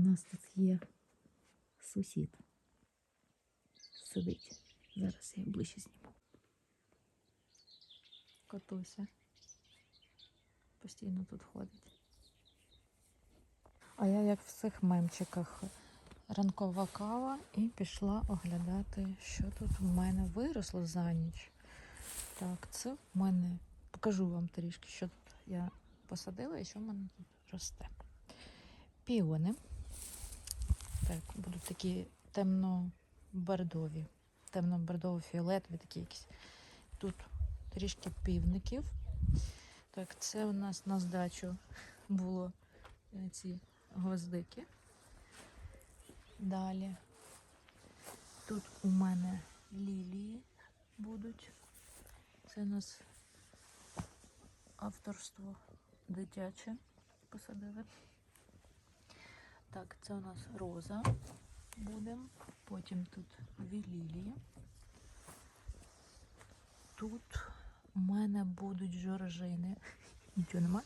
нас тут є сусід. Сидить. Зараз я ближче зніму. Котуся. Постійно тут ходить. А я, як в цих мемчиках, ранкова кава і пішла оглядати, що тут в мене виросло за ніч. Так, це в мене. Покажу вам трішки, що тут я посадила і що в мене тут росте. Піони. Так, будуть такі темно-бордові, темно-бордово-фіолетові, такі якісь. Тут трішки півників. Так, це у нас на здачу було е, ці гвоздики. Далі. Тут у мене лілії будуть. Це у нас авторство дитяче посадили. Так, це у нас роза буде. Потім тут дві лілії. Тут у мене будуть жоржини. Нічого нема,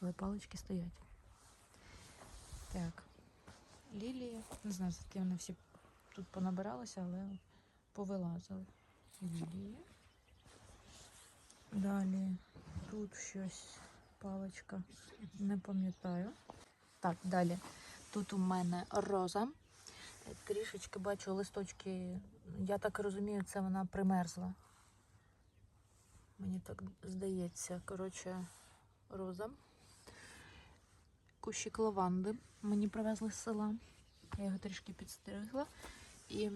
але палички стоять. Так. Лілії. Не знаю, звідки вони всі тут понабиралися, але повилазили. Лілії. Далі тут щось паличка. Не пам'ятаю. Так, далі. Тут у мене роза. Трішечки бачу листочки. Я так розумію, це вона примерзла. Мені так здається. Коротше, роза. Кущик лаванди мені привезли з села. Я його трішки підстригла. І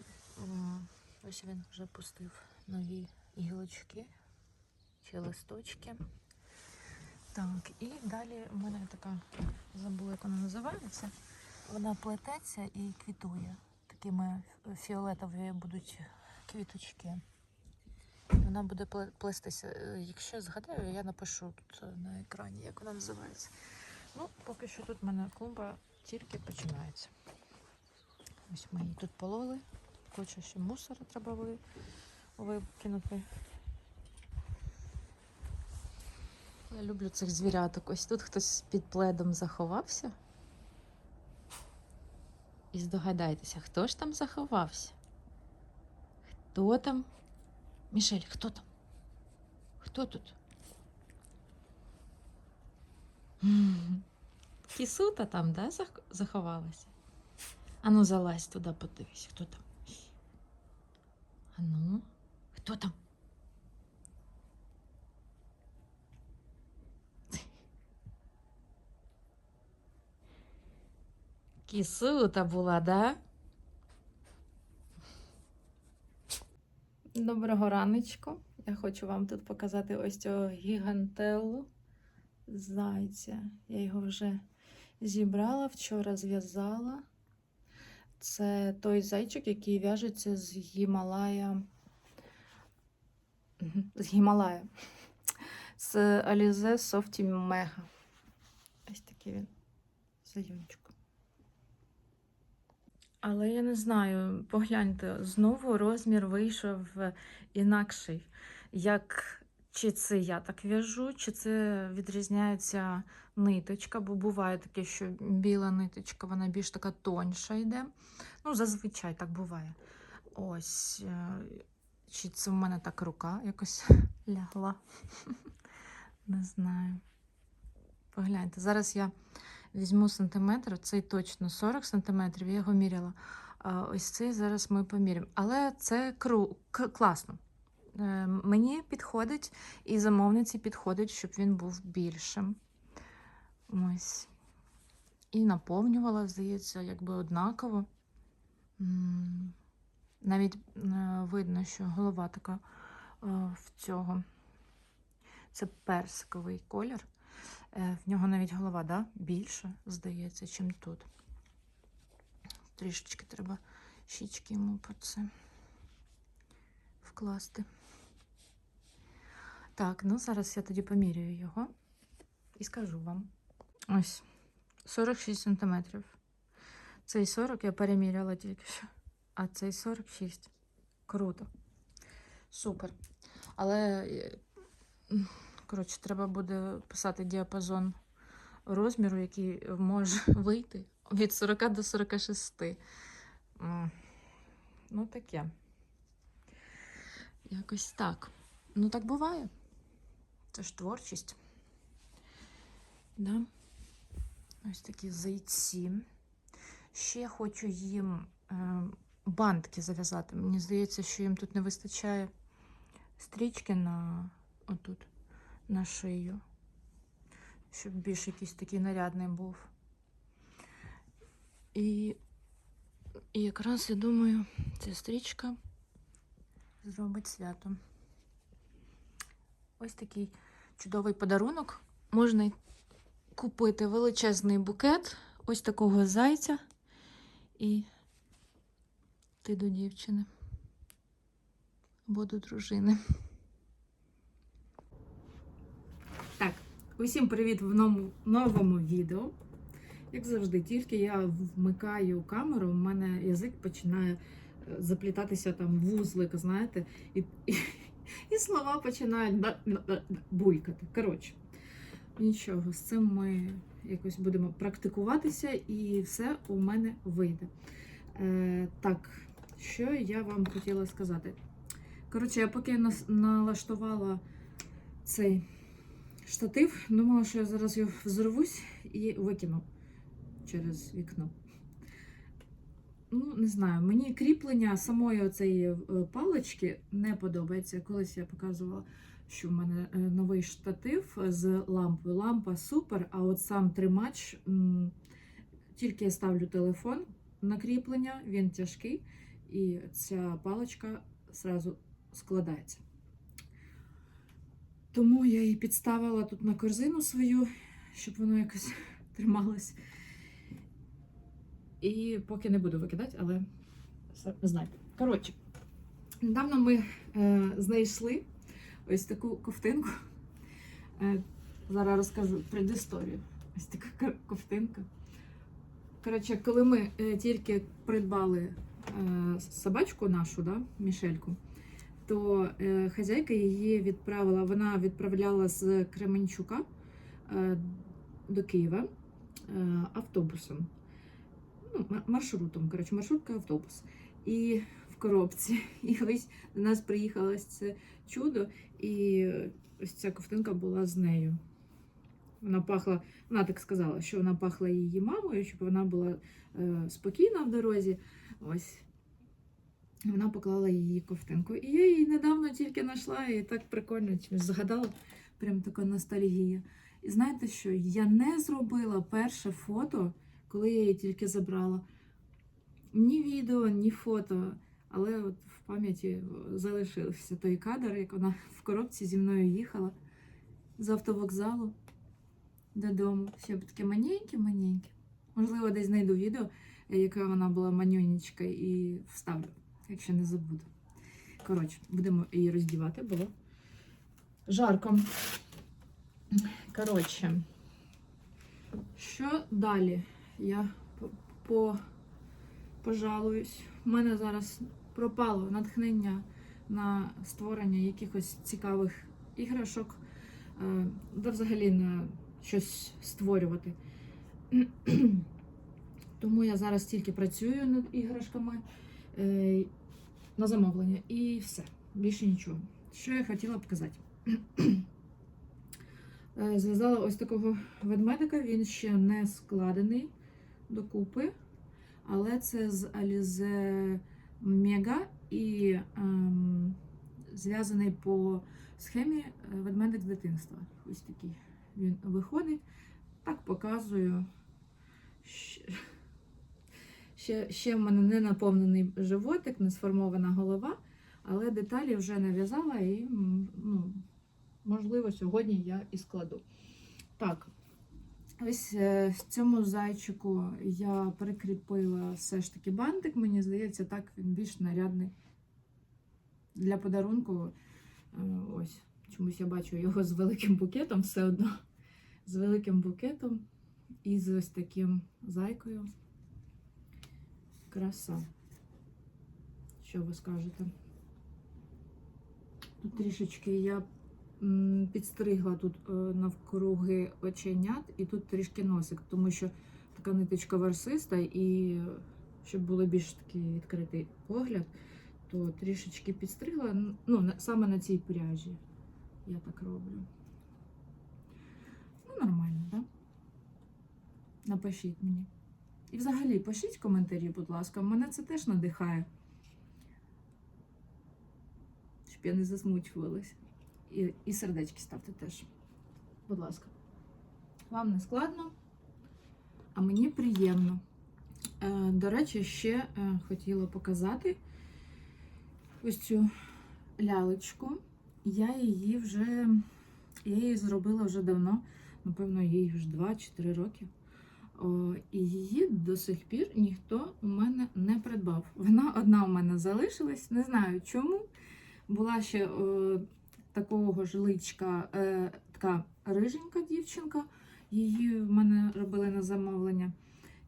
ось він вже пустив нові гілочки чи листочки. Так, і далі у мене така, забула, як вона називається. Вона плететься і квітує. Такими фіолетові будуть квіточки. Вона буде пле- плестися. Е, Якщо згадаю, я напишу тут на екрані, як вона називається. Ну, поки що тут в мене клумба тільки починається. Ось ми її тут пололи. Куча ще мусора треба викинути. Я люблю цих звіряток. Ось тут хтось під пледом заховався. І здогадайтеся, хто ж там заховався? Хто там? Мішель, хто там? Хто тут? М, Кісута там, да, зах- заховалася? Ану, залазь туди, подивись, хто там. Ану, хто там? Кісута була, да? Доброго раночку. Я хочу вам тут показати ось цього гігантелу зайця. Я його вже зібрала, вчора зв'язала. Це той зайчик, який в'яжеться з Гімалая. З Гімалая. З Alize Softy Mega. Ось такий він. Заюнчик. Але я не знаю, погляньте, знову розмір вийшов інакший. Як чи це я так в'яжу, чи це відрізняється ниточка, бо буває таке, що біла ниточка, вона більш така тоньша йде. Ну, зазвичай так буває. Ось. е, Чи це в мене так рука якось лягла? Не знаю. Погляньте, зараз я візьму сантиметр, цей точно 40 сантиметрів, я його міряла. Ось цей зараз ми поміряємо. Але це кру... класно. Е, Мені підходить і замовниці підходить, щоб він був більшим. Ось. І наповнювала, здається, якби однаково. Навіть е, видно, що голова така е, в цього. Це персиковий колір. Е, В нього навіть голова да, більша, здається, чим тут. Трішечки треба щічки йому по це вкласти. Так, ну зараз я тоді поміряю його і скажу вам. Ось 46 сантиметрів. Цей 40 я переміряла тільки що, а цей 46. Круто. Супер. Але е, Коротше, треба буде писати діапазон розміру, який може вийти від 40 до 46. Ну, таке. Якось так. Ну, так буває. Це ж творчість. Да? Ось такі зайці. Ще хочу їм е, бантики зав'язати. Мені здається, що їм тут не вистачає стрічки на отут, на шию. Щоб більш якийсь такий нарядний був. І, і якраз я думаю, ця стрічка зробить свято. Ось такий чудовий подарунок. Можна купити величезний букет ось такого зайця і ти до дівчини або до дружини. Так, усім привіт в новому, новому відео. Як завжди, тільки я вмикаю камеру, у мене язик починає е, заплітатися там вузлик, знаєте, і, і, і слова починають булькати. Коротше, нічого, з цим ми якось будемо практикуватися, і все у мене вийде. Е, так, що я вам хотіла сказати? Коротше, я поки налаштувала цей штатив, думала, що я зараз його взорвусь і викину через вікно. Ну, не знаю, мені кріплення самої оцеї е, палички не подобається. Колись я показувала, що в мене е, новий штатив з лампою. Лампа супер, а от сам тримач, тільки я ставлю телефон на кріплення, він тяжкий, і ця паличка зразу складається. Тому я її підставила тут на корзину свою, щоб воно якось трималось. І поки не буду викидати, але все, ви знаєте. Коротше, недавно ми е, знайшли ось таку ковтинку. Е, зараз розкажу предісторію. Ось така ковтинка. Коротше, коли ми е, тільки придбали е, собачку нашу, да, Мішельку, то е, хазяйка її відправила, вона відправляла з Кременчука е, до Києва е, автобусом. Ну, маршрутом, коротше, маршрутка автобус. І в коробці. І ось до нас приїхало це чудо, і ось ця ковтинка була з нею. Вона пахла, вона так сказала, що вона пахла її мамою, щоб вона була е, спокійна в дорозі. Ось. Вона поклала її ковтинку. І я її недавно тільки знайшла, і так прикольно згадала. Прям така ностальгія. І знаєте що? Я не зробила перше фото, коли я її тільки забрала. Ні відео, ні фото. Але от в пам'яті залишився той кадр, як вона в коробці зі мною їхала з автовокзалу додому. Ще таке маненьке-маненьке. Можливо, десь знайду відео, яка вона була манюнечка, і вставлю, якщо не забуду. Коротше, будемо її роздівати, було жарко. Коротше, що далі? Я по, по пожалуюсь. У мене зараз пропало натхнення на створення якихось цікавих іграшок, е, да взагалі на щось створювати. Тому я зараз тільки працюю над іграшками е, на замовлення і все. Більше нічого. Що я хотіла показати? Е, Зв'язала ось такого ведмедика, він ще не складений докупи, але це з Alize Mega і ем, зв'язаний по схемі е, ведмедик з дитинства. Ось такий він виходить. Так показую. Ще, ще, в мене не наповнений животик, не сформована голова, але деталі вже нав'язала і ну, можливо, сьогодні я і складу. Так, ось е, цьому зайчику я прикріпила все ж таки бантик. Мені здається, так він більш нарядний для подарунку. Е, Ось, чомусь я бачу його з великим букетом, все одно. З великим букетом і з ось таким зайкою. Краса. Що ви скажете? Тут трішечки я підстригла тут е, навкруги оченят і тут трішки носик, тому що така ниточка ворсиста, і щоб було більш такий відкритий погляд, то трішечки підстригла. Ну, саме на цій пряжі. Я так роблю. Ну, нормально, так? Да? Напишіть мені. І взагалі пишіть коментарі, будь ласка. Мене це теж надихає. Щоб я не засмучувалась. І, і сердечки ставте теж. Будь ласка. Вам не складно, а мені приємно. Е, до речі, ще е, хотіла показати ось цю лялечку. Я її вже я її зробила вже давно, напевно, їй вже 2 чи 3 роки. І її до сих пір ніхто у мене не придбав. Вона одна у мене залишилась, не знаю чому. Була ще о, такого ж личка, е, така риженька дівчинка. Її в мене робили на замовлення.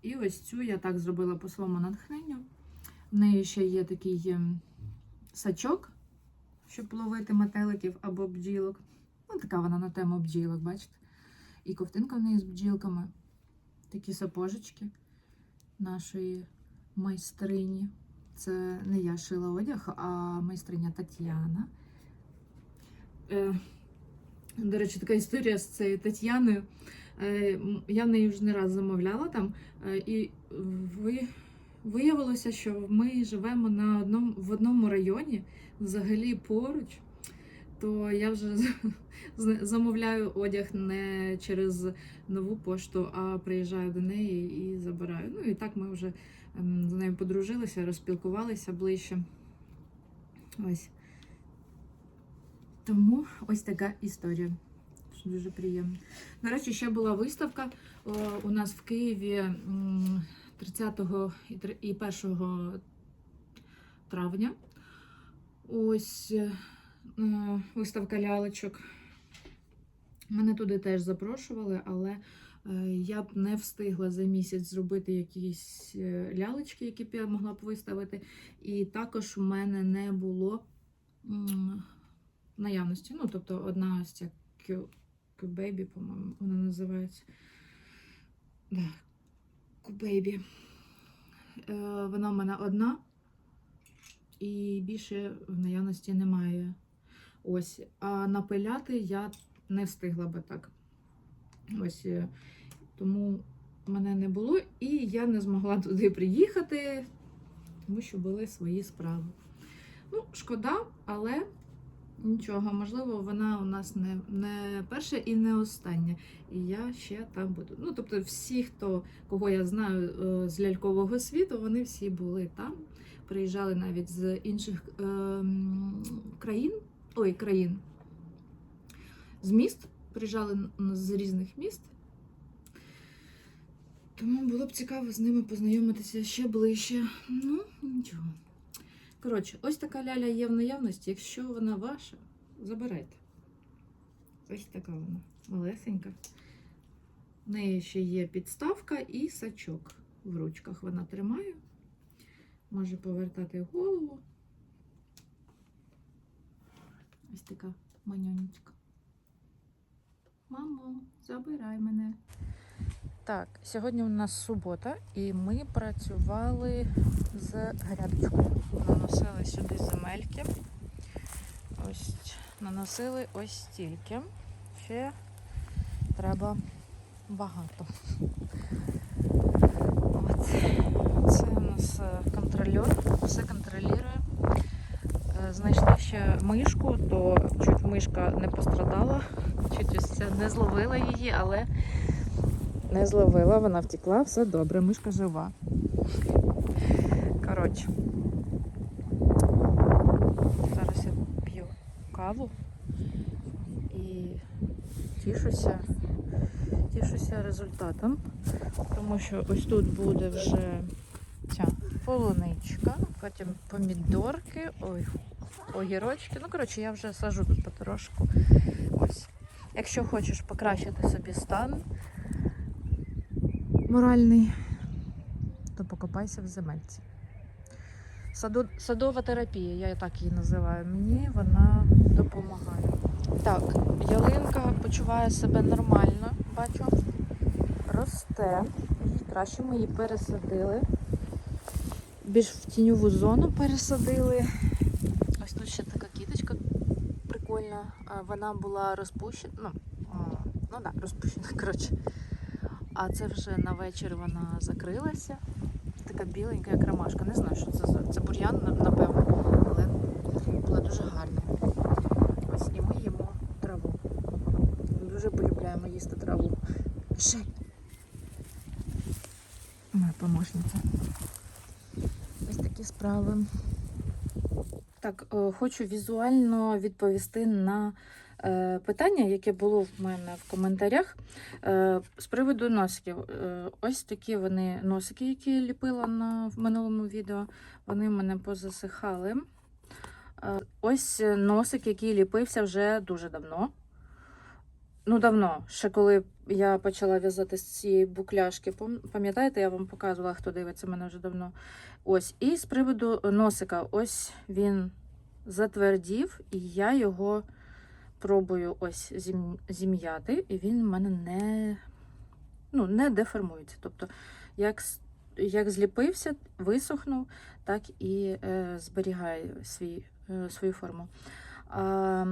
І ось цю я так зробила по своєму натхненню. В неї ще є такий ем, сачок, щоб ловити метеликів або бджілок. Ну, така вона на тему бджілок, бачите? І ковтинка в неї з бджілками. Такі сапожечки нашої майстрині. Це не я шила одяг, а майстриня Тетяна. Е, до речі, така історія з цією Тетяною. Е, я в неї вже не раз замовляла там, е, і ви, виявилося, що ми живемо на одному, в одному районі, взагалі поруч. То я вже замовляю одяг не через нову пошту, а приїжджаю до неї і забираю. Ну і так ми вже ем, з нею подружилися, розпілкувалися ближче. Ось. Тому ось така історія. Дуже приємно. До речі, ще була виставка у нас в Києві 30 і і 1 травня. Ось е, виставка лялечок. Мене туди теж запрошували, але е, я б не встигла за місяць зробити якісь е, лялечки, які б я могла б виставити. І також у мене не було наявності. Ну, тобто, одна ось ця Q-Baby, по-моєму, вона називається. Да. Q-Baby. Е, Вона в мене одна. І більше в наявності немає. Ось. А напиляти я не встигла би так. Ось. е, Тому мене не було, і я не змогла туди приїхати, тому що були свої справи. Ну, шкода, але нічого, можливо, вона у нас не, не перша і не остання. І я ще там буду. Ну, тобто, всі, хто, кого я знаю е, з лялькового світу, вони всі були там. Приїжджали навіть з інших ем, країн. Ой, країн. З міст. Приїжджали з різних міст. Тому було б цікаво з ними познайомитися ще ближче. Ну, нічого. Коротше, ось така ляля є в наявності. Якщо вона ваша, забирайте. Ось така вона малесенька. В неї ще є підставка і сачок в ручках. Вона тримає. Може повертати голову. Ось така манюнечка. Мамо, забирай мене. Так, сьогодні у нас субота, і ми працювали з грядочкою. Наносили сюди земельки. Ось наносили ось стільки. Ще треба багато. От. Це у нас е, контрольор, все контролює. Знайшли ще мишку, то чуть мишка не пострадала, чуть ось не зловила її, але не зловила, вона втекла, все добре, мишка жива. Коротше. Зараз я п'ю каву і тішуся, тішуся результатом, тому що ось тут буде вже ця полуничка, потім помідорки, ой, огірочки. Ну, коротше, я вже сажу тут потрошку. Ось. Якщо хочеш покращити собі стан моральний, то покопайся в земельці. Садова терапія, я так її називаю. Мені вона допомагає. Так, ялинка почуває себе нормально, бачу. Росте. Краще. Ми її пересадили. Більш в тіньову зону пересадили. Ось тут ще така кіточка прикольна. А Вона була розпущена. Ну, ну да, розпущена, коротше. А це вже на вечір вона закрилася. Така біленька, як ромашка. Не знаю, що це за це бур'ян, напевно, але була дуже гарна. Ось і ми їмо траву. Дуже полюбляємо їсти траву. Жень. Моя помощниця. Ось такі справи. Так, е, хочу візуально відповісти на е, питання, яке було в мене в коментарях. Е, з приводу носиків. Ось такі вони носики, які ліпила на, в минулому відео. Вони в мене позасихали. Ось носик, який ліпився вже дуже давно. Ну, давно, ще коли я почала в'язати з цієї букляшки. Пам'ятаєте, я вам показувала, хто дивиться мене вже давно. Ось. І з приводу носика, ось він затвердів, і я його пробую ось зім- зім'яти, і він в мене не, ну, не деформується. Тобто, як, як зліпився, висохнув, так і е, зберігає свій, е, свою форму. А,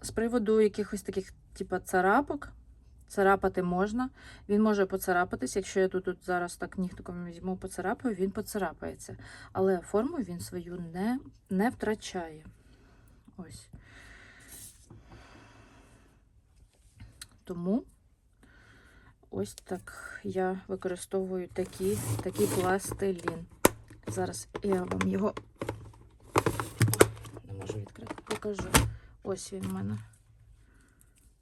з приводу якихось таких, типа царапок, царапати можна. Він може поцарапатись. Якщо я тут, тут зараз так нігтиком візьму, поцарапаю, він поцарапається. Але форму він свою не, не втрачає. Ось. Тому ось так я використовую такі, такий пластилін. Зараз я вам його не можу відкрити, покажу. Ось він в мене.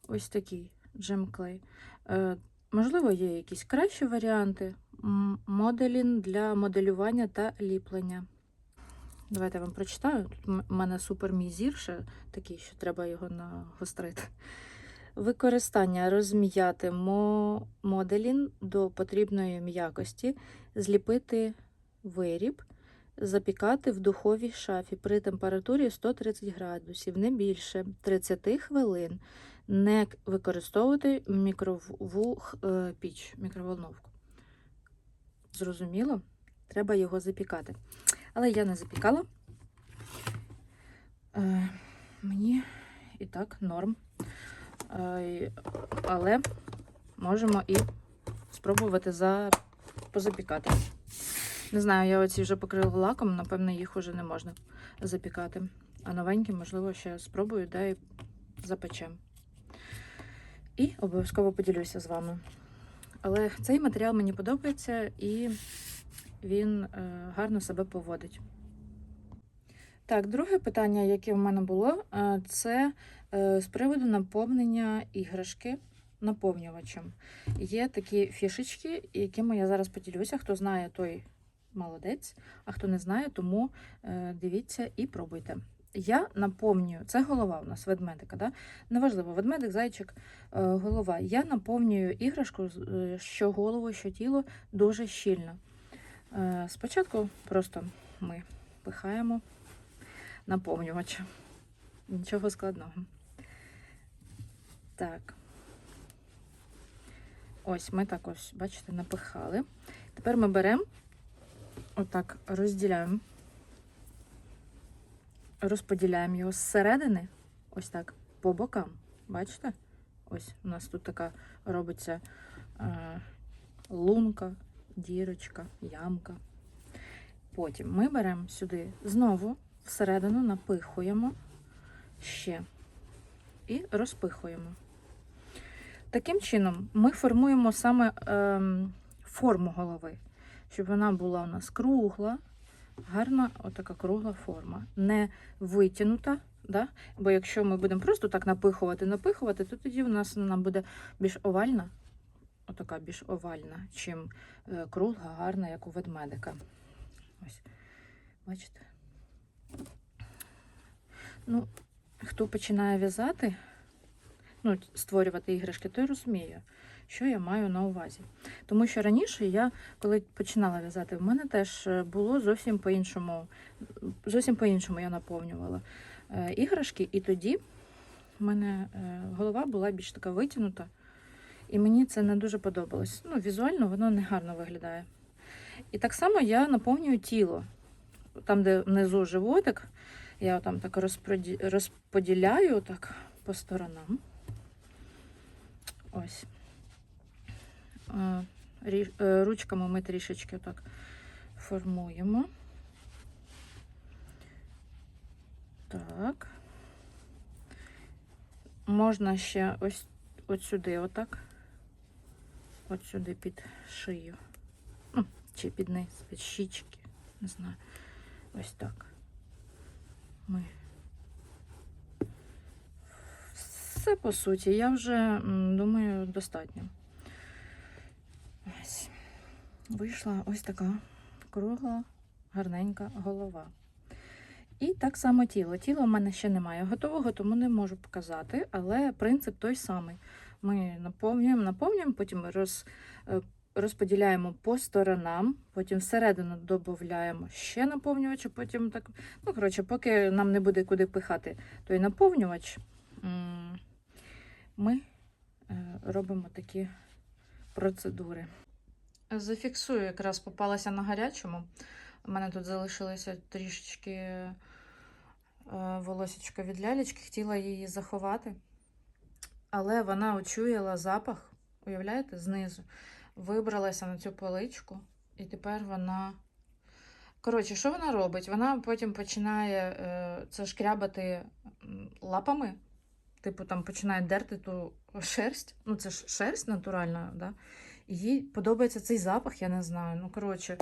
Ось такий джем-клей. Е, можливо, є якісь кращі варіанти. Моделін для моделювання та ліплення. Давайте я вам прочитаю. Тут в мене супер мій ще такий, що треба його нагострити. Використання розм'яти мо- моделін до потрібної м'якості, зліпити виріб, запікати в духовій шафі при температурі 130 градусів, не більше 30 хвилин. Не використовувати мікрову е, піч, мікроволновку. Зрозуміло? Треба його запікати. Але я не запікала. Е, мені і так норм. Е, але можемо і спробувати за... позапікати. Не знаю, я оці вже покрила лаком, напевно, їх уже не можна запікати. А новенькі, можливо, ще спробую, да і запечем. І обов'язково поділюся з вами. Але цей матеріал мені подобається і він е, гарно себе поводить. Так, друге питання, яке в мене було, е, це е, з приводу наповнення іграшки наповнювачем. Є такі фішечки, якими я зараз поділюся. Хто знає, той молодець, а хто не знає, тому дивіться і пробуйте. Я наповнюю, це голова у нас ведмедика, да? неважливо, ведмедик, зайчик, е, голова. Я наповнюю іграшку, е, що голову, що тіло дуже щільно. Е, Спочатку просто ми пихаємо наповнювач. Нічого складного. Так. Ось ми так ось, бачите, напихали. Тепер ми беремо, отак розділяємо, розподіляємо його зсередини, ось так, по бокам. Бачите? Ось у нас тут така робиться е, лунка, дірочка, ямка. Потім ми беремо сюди знову всередину напихуємо ще і розпихуємо. Таким чином, ми формуємо саме ем, форму голови, щоб вона була у нас кругла, гарна, отака кругла форма, не витягнута. Да? Бо якщо ми будемо просто так напихувати, напихувати, то тоді у нас вона буде більш овальна, отака більш овальна, чим е, кругла, гарна, як у ведмедика. Ось, бачите? Ну, хто починає в'язати, ну, створювати іграшки, той розуміє, що я маю на увазі. Тому що раніше я, коли починала в'язати, в мене теж е, було зовсім по-іншому, зовсім по-іншому я наповнювала е, іграшки, і тоді в мене е, голова була більш така витягнута. І мені це не дуже подобалось. Ну, візуально воно не гарно виглядає. І так само я наповнюю тіло. Там, де внизу животик, я там так розподіляю так по сторонам. Ось. Е, е, Ручками ми трішечки так формуємо. Так. Можна ще ось от сюди, отак. От сюди під шию. Ну, чи під низ, під щічки. Не знаю. Ось так. Ми. Все по суті, я вже думаю, достатньо. Ось. Вийшла ось така кругла, гарненька голова. І так само тіло. Тіла в мене ще немає готового, тому не можу показати, але принцип той самий. Ми наповнюємо, наповнюємо, потім роз, е, розподіляємо по сторонам, потім всередину додаємо ще наповнювач, потім так. Ну, коротше, поки нам не буде куди пихати той наповнювач, ми е, робимо такі процедури. Зафіксую, якраз попалася на гарячому. У мене тут залишилося трішечки е, волосечка від лялечки, хотіла її заховати. Але вона очуяла запах, уявляєте, знизу. Вибралася на цю поличку, і тепер вона. Коротше, що вона робить? Вона потім починає е, це шкрябати лапами. Типу, там починає дерти ту шерсть. Ну, це ж шерсть натуральна, да? Їй подобається цей запах, я не знаю. Ну, коротше,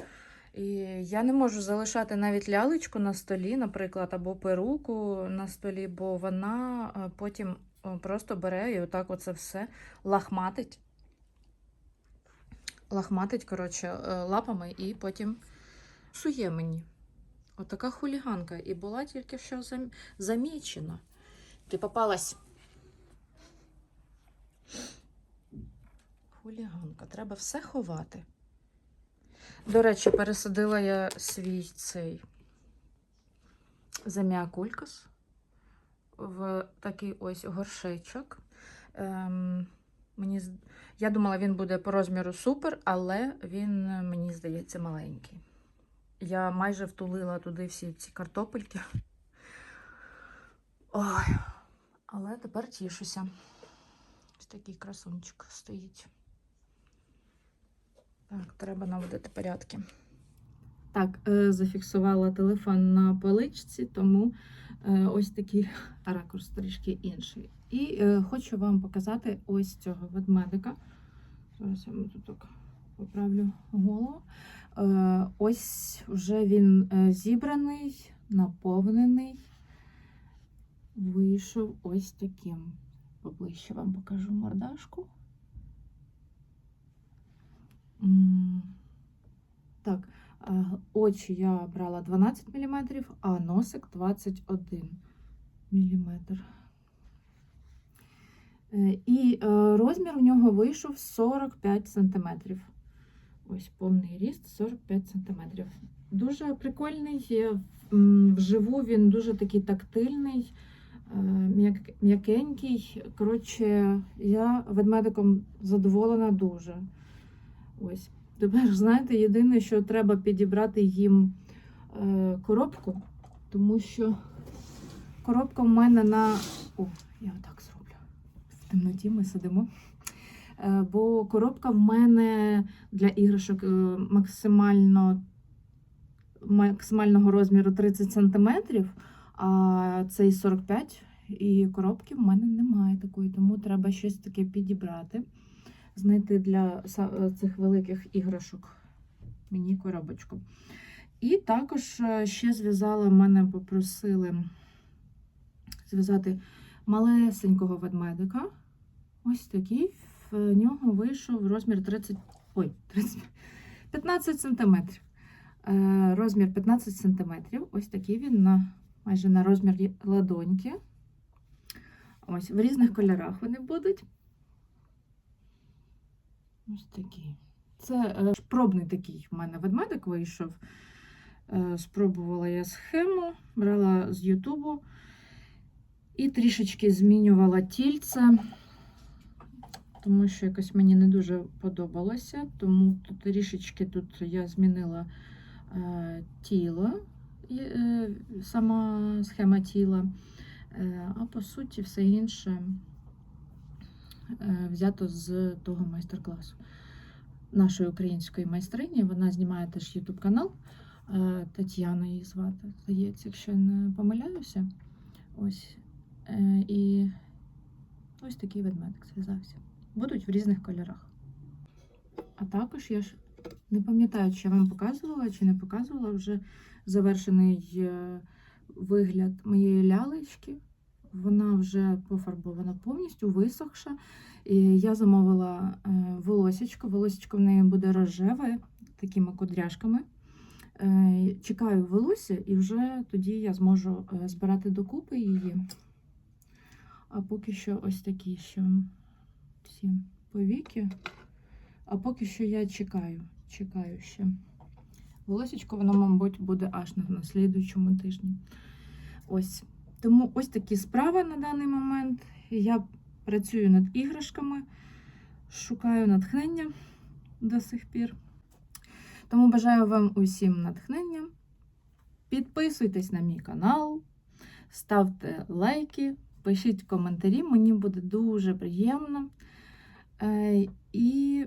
і я не можу залишати навіть лялечку на столі, наприклад, або перуку на столі, бо вона е, потім е, просто бере і отак оце все лахматить. Лахматить, коротше, е, лапами і потім псує мені. Отака хуліганка. І була тільки що замічена. Ти попалась. Хуліганка, треба все ховати. До речі, пересадила я свій цей заміакулькас в такий ось горшечок. Ем, мені, я думала, він буде по розміру супер, але він, е, мені здається, маленький. Я майже втулила туди всі ці картопельки. Ой, але тепер тішуся. Такий красунчик стоїть. Так, треба наводити порядки. Так, е, зафіксувала телефон на поличці, тому е, ось такий ракурс трішки інший. І е, хочу вам показати ось цього ведмедика. Зараз я тут так поправлю голову. Ось вже він зібраний, наповнений. Вийшов ось таким. Поближче вам покажу мордашку. Так, е, очі я брала 12 мм, а носик 21 мм. І е, розмір у нього вийшов 45 см. Ось повний ріст 45 см. Дуже прикольний. е, Вживу він дуже такий тактильний, е, м'якенький. Коротше, я ведмедиком задоволена дуже. Ось. Тепер, знаєте, єдине, що треба підібрати їм е, коробку, тому що коробка в мене на. О, я отак зроблю. В темноті ми сидимо. Е, бо коробка в мене для іграшок е, максимально максимального розміру 30 см, а цей 45 і коробки в мене немає такої, тому треба щось таке підібрати знайти для цих великих іграшок мені коробочку. І також е, ще зв'язала, мене попросили зв'язати малесенького ведмедика. Ось такий. В нього вийшов розмір 30, ой, 30, 15 см. Розмір 15 см. Ось такий він на майже на розмір ладоньки. Ось в різних кольорах вони будуть. Ось такий. Це е, пробний такий в мене ведмедик вийшов. Е, Спробувала я схему, брала з Ютубу і трішечки змінювала тільце, тому що якось мені не дуже подобалося. Тому трішечки тут я змінила е, тіло, е, сама схема тіла. Е, а по суті, все інше е, взято з того майстер-класу нашої української майстрині. Вона знімає теж YouTube канал. Тетяна її звати, здається, якщо не помиляюся. Ось. І ось такий ведмедик зв'язався. Будуть в різних кольорах. А також я ж не пам'ятаю, чи я вам показувала, чи не показувала вже завершений е, вигляд моєї лялечки. Вона вже пофарбована повністю, висохша. І я замовила е, волосечко. Волосечко в неї буде рожеве, такими кудряшками. Е, Чекаю волосся, і вже тоді я зможу збирати докупи її. А поки що ось такі ще всі повіки. А поки що я чекаю. Чекаю ще. Волосечко, воно, мабуть, буде аж на, на слідуючому тижні. Ось. Тому ось такі справи на даний момент. Я працюю над іграшками, шукаю натхнення до сих пір. Тому бажаю вам усім натхнення. Підписуйтесь на мій канал, ставте лайки, пишіть коментарі, мені буде дуже приємно. Е, І